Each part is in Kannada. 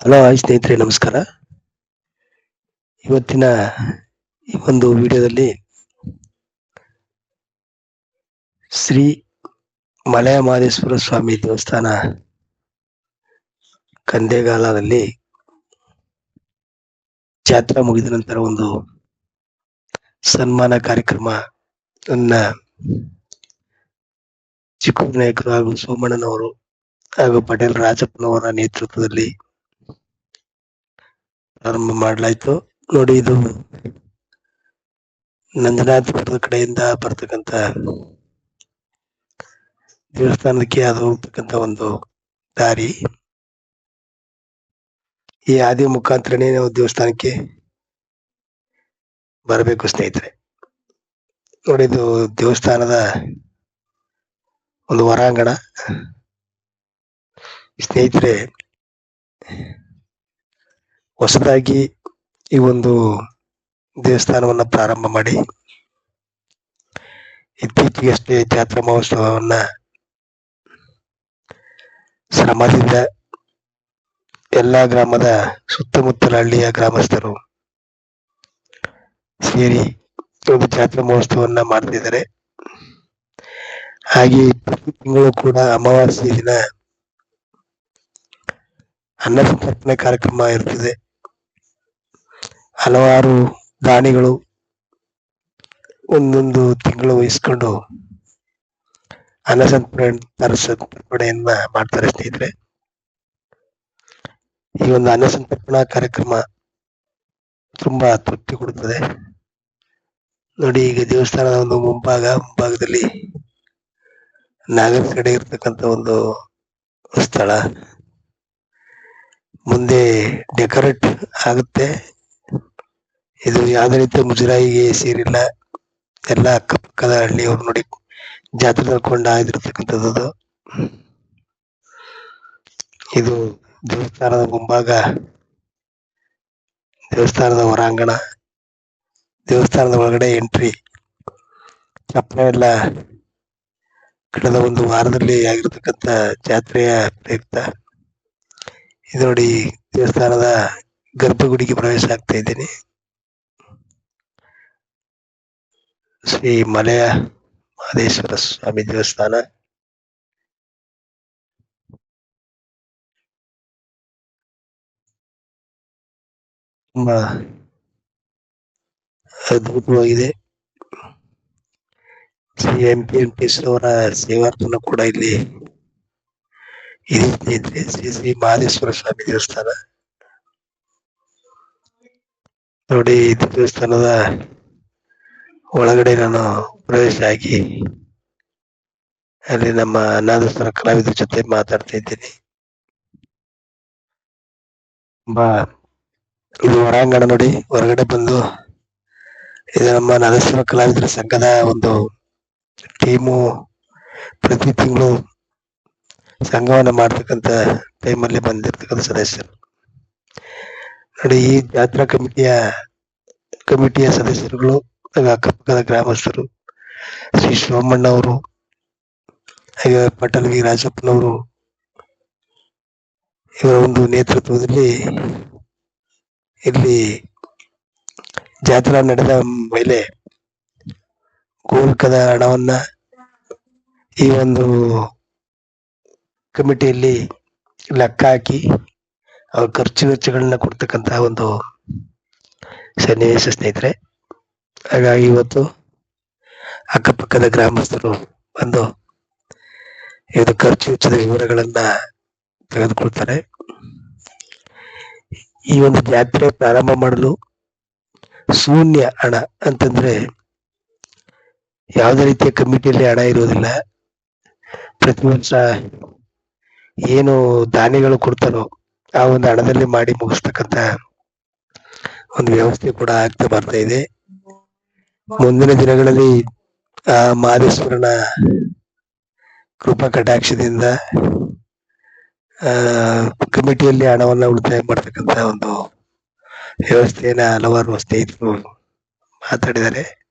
ಹಲೋ ಹಾಯ್ ಸ್ನೇಹಿತರೆ, ನಮಸ್ಕಾರ. ಇವತ್ತಿನ ಈ ಒಂದು ವಿಡಿಯೋದಲ್ಲಿ ಶ್ರೀ ಮಲಯ ಮಹದೇಶ್ವರ ಸ್ವಾಮಿ ದೇವಸ್ಥಾನ ಕಂದೆಗಾಲದಲ್ಲಿ ಜಾತ್ರಾ ಮುಗಿದ ನಂತರ ಒಂದು ಸನ್ಮಾನ ಕಾರ್ಯಕ್ರಮ ನನ್ನ ಚಿಕ್ಕ ನಾಯಕರು ಹಾಗೂ ಸೋಮಣ್ಣನವರು ಹಾಗೂ ಪಟೇಲ್ ರಾಜಪ್ಪನವರ ನೇತೃತ್ವದಲ್ಲಿ ಪ್ರಾರಂಭ ಮಾಡಲಾಯ್ತು. ನೋಡಿ ಇದು ನಂಜನಾಥಪುರದ ಕಡೆಯಿಂದ ಬರ್ತಕ್ಕಂತ ದೇವಸ್ಥಾನಕ್ಕೆ ಅದು ಹೋಗ್ತಕ್ಕಂತ ಒಂದು ದಾರಿ. ಈ ಆದಿ ಮುಖಾಂತರನೇ ನಾವು ದೇವಸ್ಥಾನಕ್ಕೆ ಬರಬೇಕು ಸ್ನೇಹಿತರೆ. ನೋಡಿ ಇದು ದೇವಸ್ಥಾನದ ಒಂದು ಹೊರಾಂಗಣ ಸ್ನೇಹಿತರೆ ಹೊಸದಾಗಿ ಈ ಒಂದು ದೇವಸ್ಥಾನವನ್ನ ಪ್ರಾರಂಭ ಮಾಡಿ ಇತ್ತೀಚೆಗಷ್ಟೇ ಜಾತ್ರಾ ಮಹೋತ್ಸವವನ್ನ ಶ್ರಮದಿಂದ ಎಲ್ಲಾ ಗ್ರಾಮದ ಸುತ್ತಮುತ್ತಲ ಹಳ್ಳಿಯ ಗ್ರಾಮಸ್ಥರು ಸೇರಿ ಒಂದು ಜಾತ್ರಾ ಮಹೋತ್ಸವವನ್ನ ಮಾಡ್ತಿದ್ದಾರೆ. ಹಾಗೆ ಪ್ರತಿ ತಿಂಗಳು ಕೂಡ ಅಮಾವಾಸ್ಯೆ ದಿನ ಅನ್ನ ಸಂತರ್ಪಣೆ ಕಾರ್ಯಕ್ರಮ ಇರ್ತದೆ. ಹಲವಾರು ದಾನಿಗಳು ಒಂದೊಂದು ತಿಂಗಳು ವಹಿಸ್ಕೊಂಡು ಅನ್ನ ಸಂತರ್ಪಣೆ ಸಂತರ್ಪಣೆಯನ್ನ ಮಾಡ್ತಾರೆ ಸ್ನೇಹಿತರೆ. ಈ ಒಂದು ಅನ್ನ ಸಂತರ್ಪಣಾ ಕಾರ್ಯಕ್ರಮ ತುಂಬಾ ತೃಪ್ತಿ ಕೊಡುತ್ತದೆ. ನೋಡಿ, ಈಗ ದೇವಸ್ಥಾನದ ಒಂದು ಮುಂಭಾಗ, ಮುಂಭಾಗದಲ್ಲಿ ನಾಗರ ಕಡೆ ಇರ್ತಕ್ಕಂತ ಒಂದು ಸ್ಥಳ. ಮುಂದೆ ಡೆಕೋರೇಟ್ ಆಗುತ್ತೆ. ಇದು ಯಾವುದೇ ರೀತಿ ಮುಜರಾಯಿಗೆ ಸೇರಿಲ್ಲ. ಎಲ್ಲ ಅಕ್ಕಪಕ್ಕದ ಹಳ್ಳಿಯವರು ನೋಡಿ ಜಾತ್ರೆ ನಡ್ಕೊಂಡು ಆಗಿರ್ತಕ್ಕಂಥದ್ದು ಇದು ದೇವಸ್ಥಾನದ ಮುಂಭಾಗ. ದೇವಸ್ಥಾನದ ಹೊರಾಂಗಣ. ದೇವಸ್ಥಾನದ ಒಳಗಡೆ ಎಂಟ್ರಿ ಚಪ್ಪಳ ಎಲ್ಲ ಕಳೆದ ಒಂದು ವಾರದಲ್ಲಿ ಆಗಿರ್ತಕ್ಕಂಥ ಜಾತ್ರೆಯ ಪ್ರಯುಕ್ತ. ಇದು ನೋಡಿ ದೇವಸ್ಥಾನದ ಗರ್ಭಗುಡಿಗೆ ಪ್ರವೇಶ ಆಗ್ತಾ ಇದ್ದೀನಿ. ಶ್ರೀ ಮಲೆಯ ಮಹದೇಶ್ವರ ಸ್ವಾಮಿ ದೇವಸ್ಥಾನ. ತುಂಬಾ ಅದ್ಭುತವಾಗಿದೆ. ಶ್ರೀ ಎಂ ಪಿ ವೆಂಕಟೇಶ್ವರ ಸೇವಾರ್ಥನ ಕೂಡ ಇಲ್ಲಿ ಇದೆ ಶ್ರೀ ಶ್ರೀ ಮಹದೇಶ್ವರ ಸ್ವಾಮಿ ದೇವಸ್ಥಾನ. ನೋಡಿ, ಇದು ದೇವಸ್ಥಾನದ ಒಳಗಡೆ ನಾನು ಪ್ರವೇಶ ಆಗಿ ಅಲ್ಲಿ ನಮ್ಮ ಅನಾಥಸ್ಥರ ಕಲಾವಿದರ ಜೊತೆ ಮಾತಾಡ್ತಾ ಇದ್ದೀನಿ. ಬಾ, ಇದು ಹೊರಾಂಗಣ ನೋಡಿ, ಹೊರಗಡೆ ಬಂದು ಇದು ನಮ್ಮ ನಾದೇಶ್ವರ ಕಲಾವಿದರ ಸಂಘದ ಒಂದು ಟೀಮು ಪ್ರತಿ ತಿಂಗಳು ಸಂಘವನ್ನು ಮಾಡ್ತಕ್ಕಂತ ಟೈಮಲ್ಲಿ ಬಂದಿರ್ತಕ್ಕಂಥ ಸದಸ್ಯರು. ನೋಡಿ, ಈ ಜಾತ್ರಾ ಕಮಿಟಿಯ ಕಮಿಟಿಯ ಸದಸ್ಯರುಗಳು ಅಕ್ಕಪಕ್ಕದ ಗ್ರಾಮಸ್ಥರು ಶ್ರೀ ಸೋಮಣ್ಣ ಅವರು ಪಟಲ್ ವಿ ರಾಜಪ್ಪನವರು ಇವರ ಒಂದು ನೇತೃತ್ವದಲ್ಲಿ ಇಲ್ಲಿ ಜಾತ್ರಾ ನಡೆದ ಮೇಲೆ ಗೋಲ್ಕದ ಹಣವನ್ನ ಈ ಒಂದು ಕಮಿಟಿಯಲ್ಲಿ ಲೆಕ್ಕ ಹಾಕಿ ಅವ್ರ ಖರ್ಚು ವೆಚ್ಚಗಳನ್ನ ಕೊಡ್ತಕ್ಕಂತಹ ಒಂದು ಸನ್ನಿವೇಶ ಸ್ನೇಹಿತರೆ. ಹಾಗಾಗಿ ಇವತ್ತು ಅಕ್ಕಪಕ್ಕದ ಗ್ರಾಮಸ್ಥರು ಬಂದು ಇದು ಖರ್ಚು ವೆಚ್ಚದ ವಿವರಗಳನ್ನ ತೆಗೆದುಕೊಳ್ತಾರೆ. ಈ ಒಂದು ಜಾತ್ರೆ ಪ್ರಾರಂಭ ಮಾಡಲು ಶೂನ್ಯ ಹಣ ಅಂತಂದ್ರೆ ಯಾವುದೇ ರೀತಿಯ ಕಮಿಟಿಯಲ್ಲಿ ಹಣ ಇರುವುದಿಲ್ಲ. ಪ್ರತಿ ವರ್ಷ ಏನು ದಾನಿಗಳು ಕೊಡ್ತಾರೋ ಆ ಒಂದು ಹಣದಲ್ಲಿ ಮಾಡಿ ಮುಗಿಸ್ತಕ್ಕಂತ ಒಂದು ವ್ಯವಸ್ಥೆ ಕೂಡ ಆಗ್ತಾ ಬರ್ತಾ ಇದೆ. ಮುಂದಿನ ದಿನಗಳಲ್ಲಿ, ಆ, ಮಾದೇಶ್ವರನ ಕೃಪಾ ಕಟಾಕ್ಷದಿಂದ ಆ, ಕಮಿಟಿಯಲ್ಲಿ ಹಣವನ್ನ ಉಳಿತಾಯ ಮಾಡ್ತಕ್ಕಂತ ಒಂದು ವ್ಯವಸ್ಥೆಯನ್ನ ಹಲವಾರು ಸ್ನೇಹಿತರು ಮಾತಾಡಿದ್ದಾರೆ.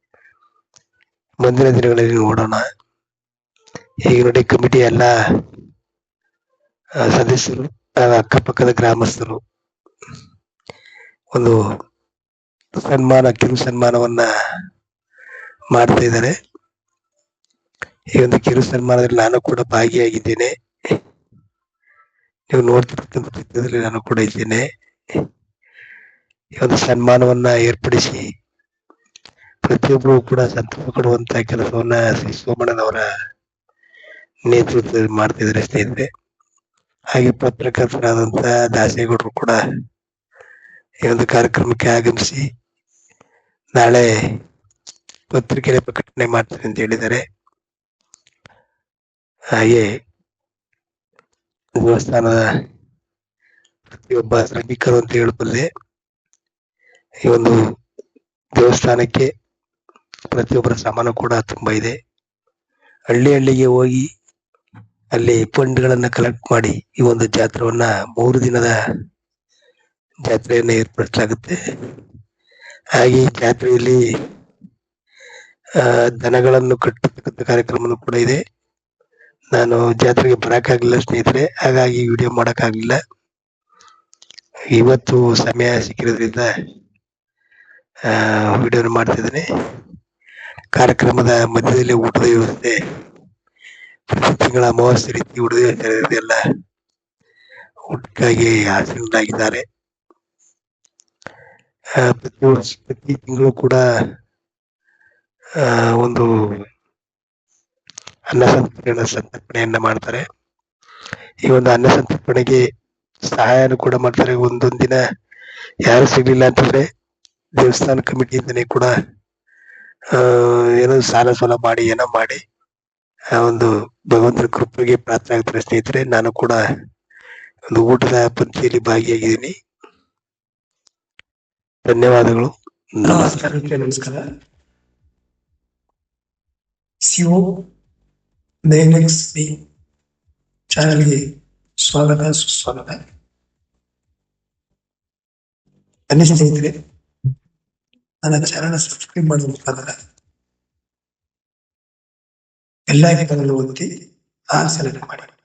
ಮುಂದಿನ ದಿನಗಳಲ್ಲಿ ನೋಡೋಣ. ಈಗ ನೋಡಿ ಕಮಿಟಿ ಎಲ್ಲ ಸದಸ್ಯರು ಅಕ್ಕಪಕ್ಕದ ಗ್ರಾಮಸ್ಥರು ಒಂದು ಸನ್ಮಾನ ಕಿರು ಸನ್ಮಾನವನ್ನ ಮಾಡ್ತಾ ಇದ್ದಾರೆ. ಈ ಒಂದು ಕಿರು ಸನ್ಮಾನದಲ್ಲಿ ನಾನು ಕೂಡ ಭಾಗಿಯಾಗಿದ್ದೇನೆ. ನೀವು ನೋಡ್ತಿರ್ತಕ್ಕಂಥ ಚಿತ್ರದಲ್ಲಿ ನಾನು ಕೂಡ ಇದ್ದೇನೆ. ಈ ಒಂದು ಸನ್ಮಾನವನ್ನ ಏರ್ಪಡಿಸಿ ಪ್ರತಿಯೊಬ್ಬರು ಕೂಡ ಸಂತೋಷ ಕೊಡುವಂತ ಕೆಲಸವನ್ನ ಶ್ರೀ ಸೋಮಣ್ಣನವರ ನೇತೃತ್ವದಲ್ಲಿ ಮಾಡ್ತಾ ಇದ್ದಾರೆ ಸ್ನೇಹಿತರೆ. ಹಾಗೆ ಪತ್ರಕರ್ತರಾದಂತ ದಾಸೇಗೌಡರು ಕೂಡ ಈ ಒಂದು ಕಾರ್ಯಕ್ರಮಕ್ಕೆ ಆಗಮಿಸಿ ನಾಳೆ ಪತ್ರಿಕೆಯಲ್ಲಿ ಪ್ರಕಟಣೆ ಮಾಡ್ತಾರೆ ಅಂತ ಹೇಳಿದ್ದಾರೆ. ಹಾಗೆ ದೇವಸ್ಥಾನದ ಪ್ರತಿಯೊಬ್ಬ ಶ್ರಮಿಕರು ಅಂತ ಹೇಳಬಲ್ಲೆ ಈ ಒಂದು ದೇವಸ್ಥಾನಕ್ಕೆ ಪ್ರತಿಯೊಬ್ಬರ ಸಮಾನ ಕೂಡ ತುಂಬಾ ಇದೆ. ಹಳ್ಳಿ ಹಳ್ಳಿಗೆ ಹೋಗಿ ಅಲ್ಲಿ ಫಂಡ್ಗಳನ್ನ ಕಲೆಕ್ಟ್ ಮಾಡಿ ಈ ಒಂದು ಜಾತ್ರವನ್ನ ಮೂರು ದಿನದ ಜಾತ್ರೆಯನ್ನ ಏರ್ಪಡಿಸಲಾಗುತ್ತೆ. ಹಾಗೆ ಜಾತ್ರೆಯಲ್ಲಿ ದನಗಳನ್ನು ಕಟ್ಟತಕ್ಕಂಥ ಕಾರ್ಯಕ್ರಮನೂ ಕೂಡ ಇದೆ. ನಾನು ಜಾತ್ರೆಗೆ ಬರಕ್ಕಾಗ್ಲಿಲ್ಲ ಸ್ನೇಹಿತರೆ, ಹಾಗಾಗಿ ವಿಡಿಯೋ ಮಾಡೋಕ್ಕಾಗಲಿಲ್ಲ. ಇವತ್ತು ಸಮಯ ಸಿಕ್ಕಿರೋದ್ರಿಂದ ವಿಡಿಯೋನ ಮಾಡ್ತಿದ್ದೇನೆ ಕಾರ್ಯಕ್ರಮದ ಮಧ್ಯದಲ್ಲಿ ಊಟದ ವ್ಯವಸ್ಥೆ, ಪ್ರತಿ ತಿಂಗಳ ಅಮಾವಾಸ್ಯೆ ರೀತಿ ಊಟದ ವ್ಯವಸ್ಥೆ ಎಲ್ಲ. ಊಟಕ್ಕಾಗಿ ಆಸೀನರಾಗಿದ್ದಾರೆ ಪ್ರತಿ ವರ್ಷ, ಪ್ರತಿ ತಿಂಗಳು ಕೂಡ ಒಂದು ಅನ್ನ ಸಂತರ್ಪಣೆ ಸಂತರ್ಪಣೆಯನ್ನ ಮಾಡ್ತಾರೆ. ಈ ಒಂದು ಅನ್ನ ಸಂತರ್ಪಣೆಗೆ ಸಹಾಯನ ಕೂಡ ಮಾಡ್ತಾರೆ. ಒಂದೊಂದ್ ದಿನ ಯಾರು ಸಿಗ್ಲಿಲ್ಲ ಅಂತಂದ್ರೆ ದೇವಸ್ಥಾನ ಕಮಿಟಿಯಿಂದನೇ ಕೂಡ ಏನೋ ಸಾಲ ಸೋಲ ಮಾಡಿ, ಏನೋ ಮಾಡಿ, ಆ, ಒಂದು ಭಗವಂತನ ಕೃಪೆಗೆ ಪಾತ್ರ ಆಗ್ತಾರೆ ಸ್ನೇಹಿತರೆ. ನಾನು ಕೂಡ ಒಂದು ಊಟದ ಪಂಕ್ತಿಯಲ್ಲಿ ಭಾಗಿಯಾಗಿದ್ದೀನಿ. ಧನ್ಯವಾದಗಳು. ನಮಸ್ಕಾರ. ನಮಸ್ಕಾರ. ನಮಸ್ಕಾರ ಸಿಒ ನೈನೆಕ್ಸ್ ಬಿ ಚಾನಲ್ಗೆ ಸ್ವಾಗತ, ಸುಸ್ವಾಗತ. ಬನ್ನಿ ಸ್ನೇಹಿತರೆ, ನನ್ನ ಚಾನಲ್ ಸಬ್ಸ್ಕ್ರೈಬ್ ಮಾಡುವ ಮುಖಾಂತರ ಎಲ್ಲ ಐಕನ್ಗಳು ಒತ್ತಿ ಆ ಸೆಲೆಕ್ಟ್ ಮಾಡಿ.